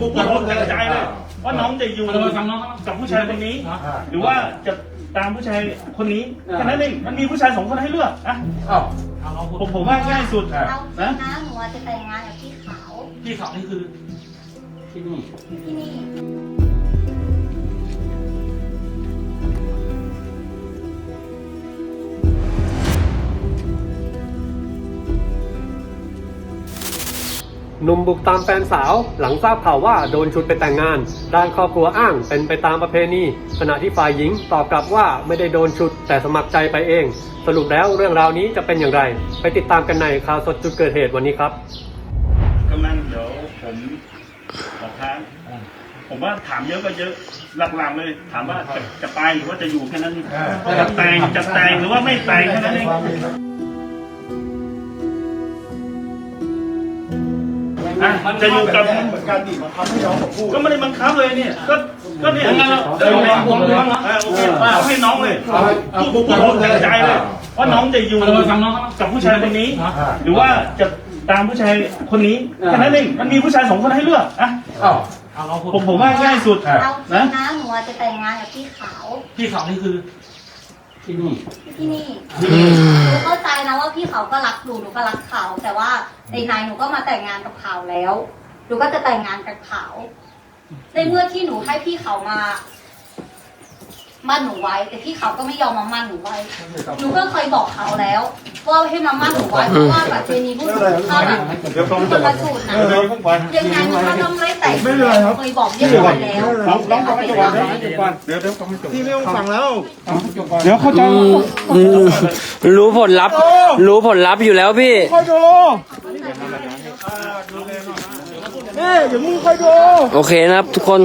พูดพูดจากใจเลยว่าน้องจะอยู่เราไปฟังน้องเขากับผู้ชายคนนี้ หรือว่าจะตามผู้ชายคนนี้แค่นั้นเองมันมีผู้ชายสองคนให้เลือกอะอ้าวเอาเราพูดผมผมว่าง่ายสุดอะเอาจริงนะหนูอาจจะแต่งงานกับพี่ขาวพี่เขานี่คือที่นี่ที่นี่ หนุ่มบุกตามแฟนสาว หลังทราบข่าวว่าโดนชุดไปแต่งงาน ด้านครอบครัวอ้างเป็นไปตามประเพณีขณะที่ฝ่ายหญิงตอบกลับว่าไม่ได้โดนชุดแต่สมัครใจไปเอง สรุปแล้วเรื่องราวนี้จะเป็นอย่างไร ไปติดตามกันในข่าวสดจุดเกิดเหตุวันนี้ครับกำนันเดี๋ยวผมขอค้านผมว่าถามเยอะก็เยอะหลักๆเลย ถามว่าจะจะไปหรือว่าจะอยู่แค่นั้นเองจะแต่งจะแต่งหรือว่าไม่แต่งแค่นั้นเอง อะจะอยู่กับ เหมือนกันดิมาทำให้น้องผมพูดก็ไม่ได้บังคับเลยเนี่ย ก็ ก็เนี่ยงั้นเราเดี๋ยวเราผมไปฟังน้องเออโอเคเอาให้น้องเลยเอาให้เอาพูดพูดพูดจากใจเลยว่าน้องจะอยู่เราไปฟังน้องเขากับผู้ชายคนนี้อ่าหรือว่าจะตามผู้ชายคนนี้แค่นั้นเองมันมีผู้ชายสองคนให้เลือกอะอ้าวเอาเราพูดผมผมว่าง่ายสุดอะเอาจริงนะหนูอาจจะแต่งงานกับพี่ขาวพี่เขานี่คือ ที่นี่ ที่นี่หนูเข้าใจนะว่าพี่เขาก็รักหนูหนูก็รักเขา แต่ว่าในในหนูก็มาแต่งงานกับเขาแล้วหนูก็จะแต่งงานกับเขาในเมื่อที่หนูให้พี่เขามา มั่นหนูไว้ แต่พี่เขาก็ไม่ยอมมามั่นหนูไว้ หนูก็เคยบอกเขาแล้วว่าให้มามั่นหนูไว้เพราะว่าแบบเจนีผู้สูงเขาแบบเดี๋ยวต้องคนละสูตรนะเดี๋ยวต้องไปยังไงมันก็ต้องไม่แต่งไม่เป็นไรครับเคยบอกเรียบร้อยแล้วน้องน้องฟังให้จบก่อนให้จบก่อนเดี๋ยวเดี๋ยวฟังให้จบพี่ไม่ต้องฟังแล้วเดี๋ยวเข้าใจอืมรู้ผลลัพธ์รู้ผลลัพธ์อยู่แล้วพี่คอยดูนี่อย่ามึงคอยดูโอเคนะครับทุกคน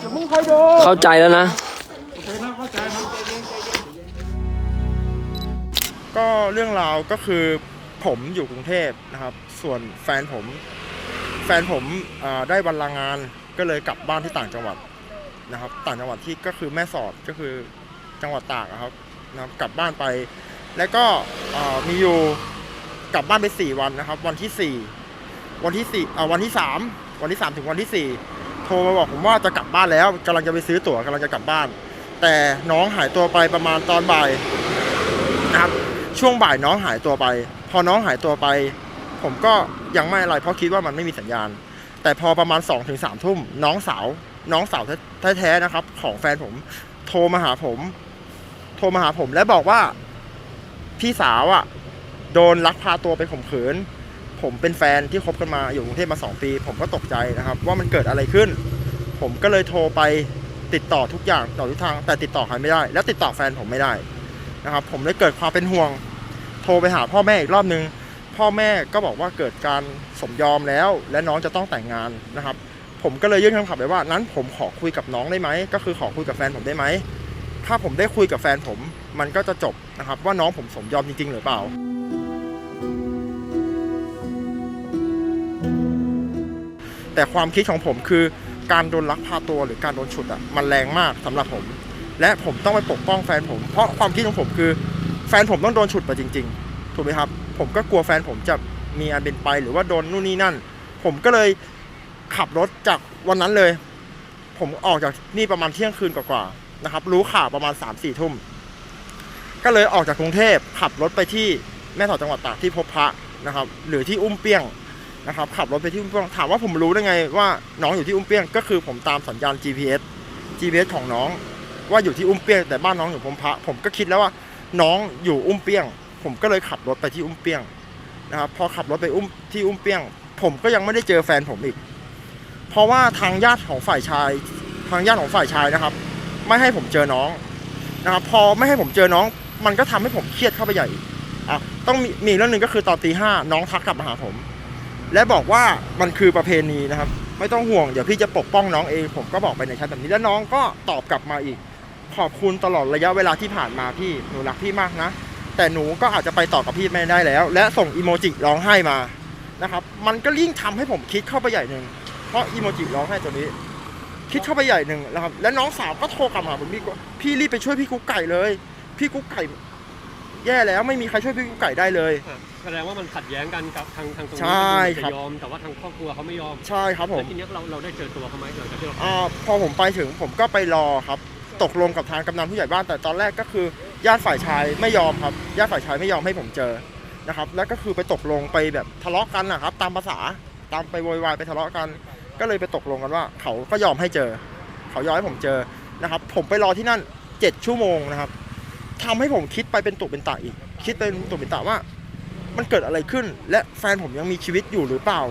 อย่ามึงคอยดูเข้าใจแล้วนะ ก็เรื่องราวก็คือผมอยู่กรุงเทพนะครับ ส่วนแฟนผมแฟนผมได้วันลางานก็เลยกลับบ้านที่ต่างจังหวัดนะครับ ต่างจังหวัดที่ก็คือแม่สอดก็คือจังหวัดตากอะครับนะครับ กลับบ้านไป แล้วก็มีอยู่กลับบ้านไปสี่วันนะครับ วันที่สี่วันที่สี่อ่าวันที่สามวันที่สามถึงวันที่สี่โทรมาบอกผมว่าจะกลับบ้านแล้วกำลังจะไปซื้อตั๋วกำลังจะกลับบ้าน แต่น้องหายตัวไปประมาณตอนบ่าย ช่วงบ่ายน้องหายตัวไป พอน้องหายตัวไป ผมก็ยังไม่อะไรเพราะคิดว่ามันไม่มีสัญญาณ แต่พอประมาณ2อถึงสามทุ่มน้องสาว น้องสาวแท้ๆนะครับ ของแฟนผม โทรมาหาผม โทรมาหาผมและบอกว่า พี่สาวอะ โดนลักพาตัวไปข่มขืน ผมเป็นแฟนที่คบกันมาอยู่กรุงเทพมาสองปี ผมก็ตกใจนะครับ ว่ามันเกิดอะไรขึ้น ผมก็เลยโทรไปติดต่อทุกอย่างต่อทุกทาง แต่ติดต่อใครไม่ได้ และติดต่อแฟนผมไม่ได้ นะครับผมเลยเกิดความเป็นห่วง โทรไปหาพ่อแม่อีกรอบนึง พ่อแม่ก็บอกว่าเกิดการสมยอมแล้ว และน้องจะต้องแต่งงานนะครับ ผมก็เลยยื่นคำขาดไปว่านั้นผมขอคุยกับน้องได้ไหมก็คือขอคุยกับแฟนผมได้ไหมถ้าผมได้คุยกับแฟนผมมันก็จะจบนะครับ ว่าน้องผมสมยอมจริง ๆ หรือเปล่า แต่ความคิดของผมคือการโดนลักพาตัวหรือการโดนฉุดอะมันแรงมากสำหรับผม และผมต้องไปปกป้องแฟนผม เพราะความคิดของผมคือ แฟนผมต้องโดนฉุดไปจริง ๆ ถูกไหมครับ ผมก็กลัวแฟนผมจะมีอันเป็นไปหรือว่าโดนนู่นนี่นั่น ผมก็เลยขับรถจากวันนั้นเลย ผมออกจากนี่ประมาณเที่ยงคืนกว่าๆนะครับ รู้ข่าวประมาณ3ามสี่ทุ่ม ก็เลยออกจากกรุงเทพขับรถไปที่แม่สอดจังหวัดตากที่พบพระนะครับ หรือที่อุ้มเปี้ยงนะครับขับรถไปที่อุ้มเปี้ยงถามว่าผมรู้ได้ไงว่าน้องอยู่ที่อุ้มเปี้ยงก็คือผมตามสัญญาณ GPS GPS ของน้อง ว่าอยู่ที่อุ้มเปี้ยงแต่บ้านน้องอยู่พมพระผมก็คิดแล้วว่าน้องอยู่อุ้มเปี้ยง ผมก็เลยขับรถไปที่อุ้มเปี้ยงนะครับพอขับรถไปอุ้มที่อุ้มเปี้ยง ผมก็ยังไม่ได้เจอแฟนผมอีก เพราะว่าทางญาติของฝ่ายชาย ทางญาติของฝ่ายชายนะครับ ไม่ให้ผมเจอน้องนะครับ พอไม่ให้ผมเจอน้อง มันก็ทำให้ผมเครียดเข้าไปใหญ่อะต้องมีมีเรื่องหนึ่งก็คือตอนตีห้าน้องทักกลับมาหาผม และบอกว่ามันคือประเพณีนะครับ ไม่ต้องห่วงเดี๋ยวพี่จะปกป้องน้องเอง ผมก็บอกไปในแชทแบบนี้แล้วน้องก็ตอบกลับมาอีก ขอบคุณตลอดระยะเวลาที่ผ่านมาพี่หนูรักพี่มากนะ แต่หนูก็อาจจะไปต่อกับพี่ไม่ได้แล้ว และส่งอีโมจิร้องไห้มานะครับ มันก็ยิ่งทำให้ผมคิดเข้าไปใหญ่หนึ่งเพราะอีโมจิร้องไห้ตัวนี้ คิดเข้าไปใหญ่หนึ่งนะครับ และน้องสาวก็โทรกลับมาหาผมพี่ก็พี่รีบไปช่วยพี่กุ๊กไก่เลย พี่กุ๊กไก่แย่แล้วไม่มีใครช่วยพี่กุ๊กไก่ได้เลยแสดงว่ามันขัดแย้งกันกับทางทางตรงนี้ใช่จะครับยอมแต่ว่าทางครอบครัวเขาไม่ยอมใช่ครับผมแล้วทีเนี้ยเราเราได้เจอตัวเขาไหมหลังจากที่เราอ่าพอผมไปถึงผมก็ไปรอครับ ตกลงกับทางกำนันผู้ใหญ่บ้านแต่ตอนแรกก็คือญาติฝ่ายชายไม่ยอมครับญาติฝ่ายชายไม่ยอมให้ผมเจอนะครับ แล้วก็คือไปตกลงไปแบบทะเลาะกันนะครับ ตามภาษาตามไปโวยวายไปทะเลาะกัน ก็เลยไปตกลงกันว่า เขาก็ยอมให้เจอ เขายอมให้ผมเจอนะครับ ผมไปรอที่นั่นเจ็ดชั่วโมงนะครับทำให้ผมคิดไปเป็นตุเป็นตะอีก คิดเป็นตุเป็นตะว่า มันเกิดอะไรขึ้น และแฟนผมยังมีชีวิตอยู่หรือเปล่า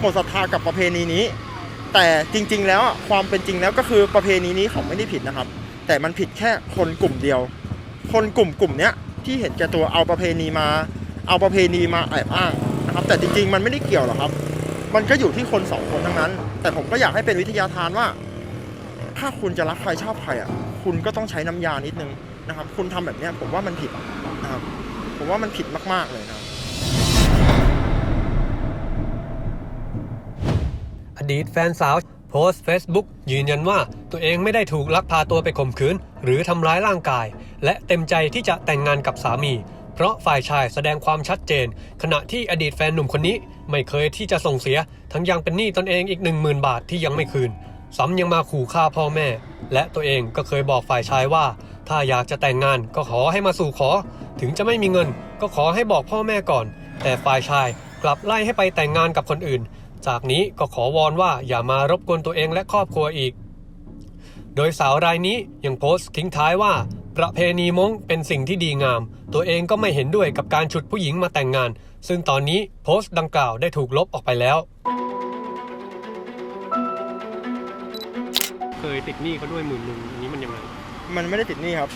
หมดศรัทธากับประเพณีนี้ แต่จริง ๆ แล้วความเป็นจริงแล้วก็คือประเพณีนี้เขาไม่ได้ผิดนะครับ แต่มันผิดแค่คนกลุ่มเดียว คนกลุ่มกลุ่มเนี้ยที่เห็นแก่ตัวเอาประเพณีมา เอาประเพณีมาแอบอ้างนะครับ แต่จริง ๆ มันไม่ได้เกี่ยวหรอกครับ มันก็อยู่ที่คนสองคนทั้งนั้น แต่ผมก็อยากให้เป็นวิทยาทานว่า ถ้าคุณจะรักใครชอบใครอะ คุณก็ต้องใช้น้ำยานิดนึงนะครับ คุณทำแบบเนี้ยผมว่ามันผิดนะครับ ผมว่ามันผิดมากๆเลยนะครับ ดีตแฟนสาวโพสต์ Facebook ยืนยันว่าตัวเองไม่ได้ถูกลักพาตัวไปข่มขืน หรือทำร้ายร่างกาย และเต็มใจที่จะแต่งงานกับสามี เพราะฝ่ายชายแสดงความชัดเจน ขณะที่อดีตแฟนหนุ่มคนนี้ไม่เคยที่จะส่งเสีย ทั้งยังเป็นหนี้ตนเองอีก 10,000 บาทที่ยังไม่คืนซ้ำยังมาขู่ฆ่าพ่อแม่ และตัวเองก็เคยบอกฝ่ายชายว่า ถ้าอยากจะแต่งงานก็ขอให้มาสู่ขอ ถึงจะไม่มีเงิน ก็ขอให้บอกพ่อแม่ก่อน แต่ฝ่ายชายกลับไล่ให้ไปแต่งงานกับคนอื่น จากนี้ก็ขอวอนว่าอย่ามารบกวนตัวเองและครอบครัวอีก โดยสาวรายนี้ยังโพสต์ทิ้งท้ายว่า ประเพณีมงเป็นสิ่งที่ดีงาม ตัวเองก็ไม่เห็นด้วยกับการฉุดผู้หญิงมาแต่งงาน ซึ่งตอนนี้โพสต์ดังกล่าวได้ถูกลบออกไปแล้ว เคยติดหนี้เขาด้วยหมื่นหนึ่งอันนี้มันยังไงมันไม่ได้ติดหนี้ครับ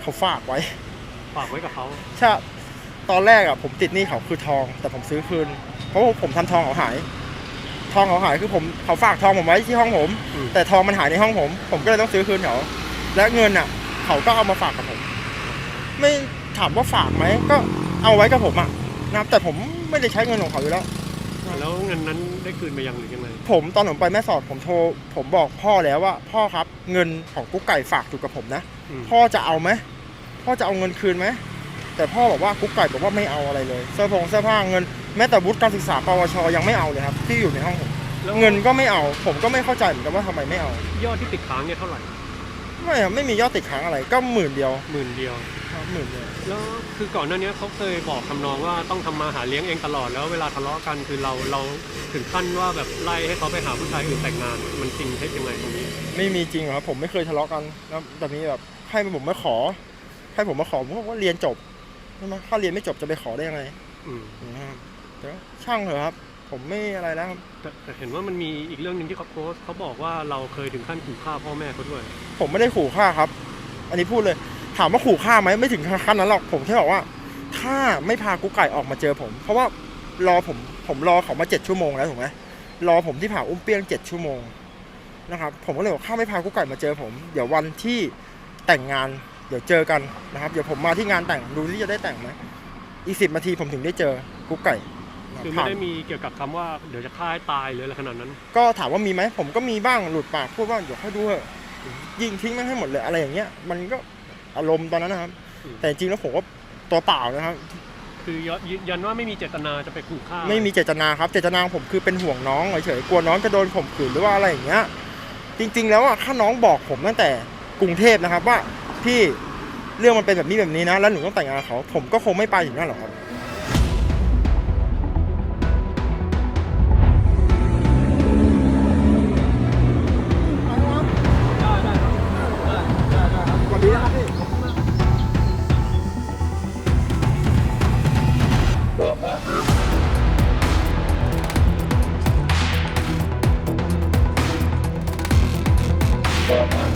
เขาฝากไว้ ฝากไว้กับเขาใช่ตอนแรกอะผมติดหนี้เขาคือทอง แต่ผมซื้อคืน เพราะว่าผมทำทองเขาหาย ทองเขาหายคือผมเขาฝากทองผมไว้ที่ห้องผมแต่ทองมันหายในห้องผม ผมก็เลยต้องซื้อคืนเขาและเงินอะ เขาก็เอามาฝากกับผม ไม่ถามว่าฝากไหมก็เอาไว้กับผมอะนะครับแต่ผมไม่ได้ใช้เงินของเขาอยู่แล้ว แล้วเงินนั้นได้คืนมายังหรือยังไงผมตอนผมไปแม่สอดผมโทรผมบอกพ่อแล้วว่า พ่อครับเงินของกุ๊กไก่ฝากอยู่กับผมนะ อืมพ่อจะเอาไหมพ่อจะเอาเงินคืนไหม แต่พ่อบอกว่ากุ๊กไก่บอกว่าไม่เอาอะไรเลยเสื้อผงเสื้อผ้าเงินแม้แต่วุฒิการศึกษาปวชยังไม่เอาเลยครับที่อยู่ในห้องผมแล้วเงินก็ไม่เอา ผมก็ไม่เข้าใจเหมือนกันว่าทำไมไม่เอา ยอดที่ติดค้างเนี่ยเท่าไหร่ไม่ครับไม่มียอดติดค้างอะไรก็หมื่นเดียวหมื่นเดียว ครับหมื่นเดียวแล้วคือก่อนหน้านี้เขาเคยบอกทำนองว่าต้องทำมาหาเลี้ยงเองตลอดแล้วเวลาทะเลาะกันคือเราเราถึงขั้นว่าแบบไล่ให้เขาไปหาผู้ชายอื่นแต่งงาน มันจริงเท็จยังไงตรงนี้ ไม่มีจริงหรอกครับผมไม่เคยทะเลาะกันแล้วแบบนี้แบบให้ผมมาขอ ให้ผมมาขอผมก็ว่าเรียนจบ ใช่ไหมถ้าเรียนไม่จบจะไปขอได้ยังไงอืมนะครับเดี๋ยวช่างเถอะครับ ผมไม่อะไรแล้วครับ แต่แต่เห็นว่ามันมีอีกเรื่องหนึ่งที่เขาโพสต์เขาบอกว่าเราเคยถึงขั้นขู่ฆ่าพ่อแม่เขาด้วย ผมไม่ได้ขู่ฆ่าครับ อันนี้พูดเลย ถามว่าขู่ฆ่าไหมไม่ถึงขั้นนั้นหรอก ผมแค่บอกว่า ถ้าไม่พากุ๊กไก่ออกมาเจอผม เพราะว่ารอผม ผมรอเขามาเจ็ดชั่วโมงแล้วถูกไหมรอผมที่ผ่าอุ้มเปี้ยงเจ็ดชั่วโมงนะครับ ผมก็เลยบอกถ้าไม่พากุ๊กไก่มาเจอผม เดี๋ยววันที่แต่งงาน เดี๋ยวเจอกันนะครับ เดี๋ยวผมมาที่งานแต่งดูที่จะได้แต่งไหมอีกสิบนาทีผมถึงได้เจอกุ๊กไก่นะคือไม่ผ่านได้มีเกี่ยวกับคำว่าเดี๋ยวจะฆ่าให้ตายหรืออะไรขนาดนั้น ก็ถามว่ามีไหมผมก็มีบ้างหลุดปากพูดว่าเดี๋ยวค่อยดูเถอะยิงทิ้งแม่งให้หมดเลยอะไรอย่างเงี้ย มันก็อารมณ์ตอนนั้นนะครับอืมแต่จริงๆแล้วผมก็ตัวเปล่านะครับ คือยืนยันว่าไม่มีเจตนาจะไปขู่ฆ่า ไม่มีเจตนาครับ เจตนาของผมคือเป็นห่วงน้องเฉยๆกลัวน้องจะโดนข่มขืนหรือว่าอะไรอย่างเงี้ย จริง ๆ แล้วอะถ้าน้องบอกผมตั้งแต่กรุงเทพนะครับว่า พี่เรื่องมันเป็นแบบนี้แบบนี้นะ แล้วหนูต้องแต่งงานเขา ผมก็คงไม่ไปอยู่นั่นหรอกครับ Oh, my God.